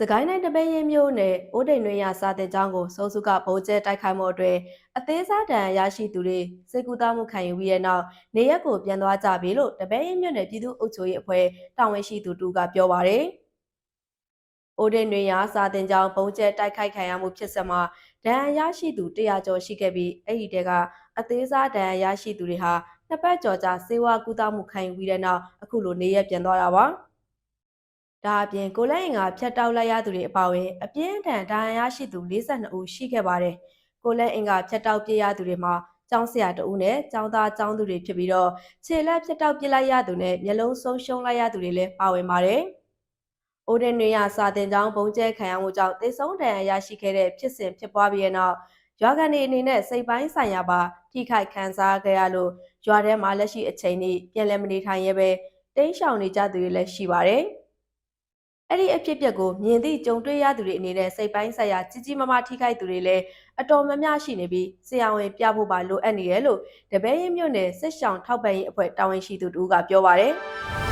စကိုင်းတိုင်းတပည့်ရင်မြို့နယ်အိုးတိန်တွင်ရစာတင်ကျောင်းကိုစိုးစုကဗုံးကျဲတိုက်ခိုက်မှုအတွက်အသေးစားတန်ရရှိသူတွေစိတ်ကူးသားမှုခံယူပြီးတဲ့နောက်နေရက်ကိုပြန်သွားကြပြီလို့တပည့်ရင်မြို့နယ်ပြည်သူ့အုပ်ချုပ်ရေးအဖွဲ့တာဝန်ရှိသူတူကပြောပါရယ်။အိုးတိန်တွင်ရစာတင်ကျောင်းဗုံးကျဲတိုက်ခိုက်ခံရမှုဖြစ်ဆက်မှာဒဏ်ရာရရှိသူ100ကျော်ရှိခဲ့ပြီးအဲ့ဒီတဲကအသေးစားဒဏ်ရာရရှိသူတွေဟာနှစ်ပတ်ကျော်ကြာစေဝါကူးသားမှုခံယူပြီးတဲ့နောက်အခုလိုနေရက်ပြန်သွားတာပါ။ ဒါအပြင်ကိုလက်အင်ကဖျက်တောက်လိုက်ရသူတွေအပါအဝင်အပြင်းထန်ဒဏ်ရာရရှိသူ42ဦးရှိခဲ့ပါတယ်။ကိုလက်အင်ကဖျက်တောက်ပြစ်ရသူတွေမှာကျောင်းဆရာတဦးနဲ့ကျောင်းသားကျောင်းသူတွေဖြစ်ပြီးတော့ခြေလက်ဖျက်တောက်ပြစ်လိုက်ရသူနဲ့မျက်လုံးဆုံးရှုံးလိုက်ရသူတွေလည်းပါဝင်ပါတယ်။အိုဒင်တွေရစာတင်ကျောင်းဘုံကျဲခံရမှုကြောင့်သေဆုံးဒဏ်ရာရရှိခဲ့တဲ့ဖြစ်စဉ်ဖြစ်ပွားပြီးတဲ့နောက်ရွာကန်တွေအနေနဲ့စိတ်ပိုင်းဆိုင်ရာပါထိခိုက်ခံစားခဲ့ရလို့ရွာထဲမှာလက်ရှိအချိန်นี้ပြန်လည်မနေထိုင်ရဲပဲတိမ်းရှောင်နေကြသူတွေလည်းရှိပါတယ်။ အဲ့ဒီအဖြစ်အပျက်ကိုမြင်သည့်ကြုံတွေ့ရသူတွေအနေနဲ့စိတ်ပိုင်းဆိုင်ရာကြီးကြီးမားမားထိခိုက်သူတွေလည်းအတော်များများရှိနေပြီးဆရာဝန်ပြဖို့ပါလိုအပ်နေတယ်လို့တပည့်ရင်မြို့နယ်စစ်ဆောင်ထောက်ပံ့ရေးအဖွဲ့တာဝန်ရှိသူတူကပြောပါတယ်။